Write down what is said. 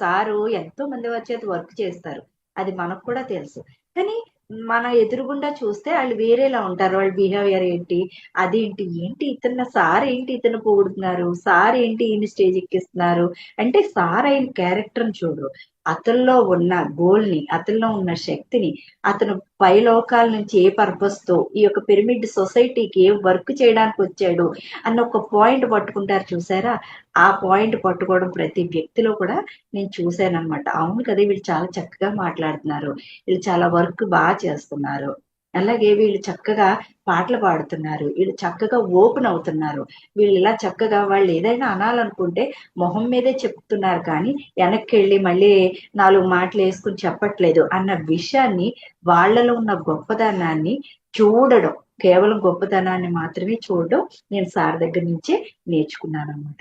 Sir ఎంతో మంది వచ్చేది వర్క్ చేస్తారు. అది మనకు కూడా తెలుసు. కానీ మన ఎదురుగుండా చూస్తే వాళ్ళు వేరేలా ఉంటారు. వాళ్ళ బిహేవియర్ ఏంటి? అదేంటి? ఏంటి ఇతను? సార్ ఏంటి ఇతను పొగుడుతున్నారు? సార్ ఏంటి ఈయన స్టేజ్ ఎక్కిస్తున్నారు? అంటే సార్ అయిన క్యారెక్టర్ని చూడరు. అతనిలో ఉన్న గోల్ని అతనిలో ఉన్న శక్తిని అతను పై లోకాల నుంచి ఏ పర్పస్తో ఈ యొక్క పిరమిడ్ సొసైటీకి ఏ వర్క్ చేయడానికి వచ్చాడు అన్న ఒక పాయింట్ పట్టుకుంటారు చూసారా? ఆ పాయింట్ పట్టుకోవడం ప్రతి వ్యక్తిలో కూడా నేను చూశాను అనమాట అవును కదా వీళ్ళు చాలా చక్కగా మాట్లాడుతున్నారు. వీళ్ళు చాలా వర్క్ బాగా చేస్తున్నారు. అలాగే వీళ్ళు చక్కగా పాటలు పాడుతున్నారు. వీళ్ళు చక్కగా ఓపెన్ అవుతున్నారు. వీళ్ళు ఇలా చక్కగా వాళ్ళు ఏదైనా అనాలనుకుంటే మొహం మీదే చెప్తున్నారు కానీ వెనక్కి వెళ్ళి మళ్ళీ నాలుగు మాటలు వేసుకుని చెప్పట్లేదు అన్న విషయాన్ని వాళ్ళలో ఉన్న గొప్పదనాన్ని చూడడం. కేవలం గొప్పతనాన్ని మాత్రమే చూడడం నేను సార్ దగ్గర నుంచే నేర్చుకున్నాను అనమాట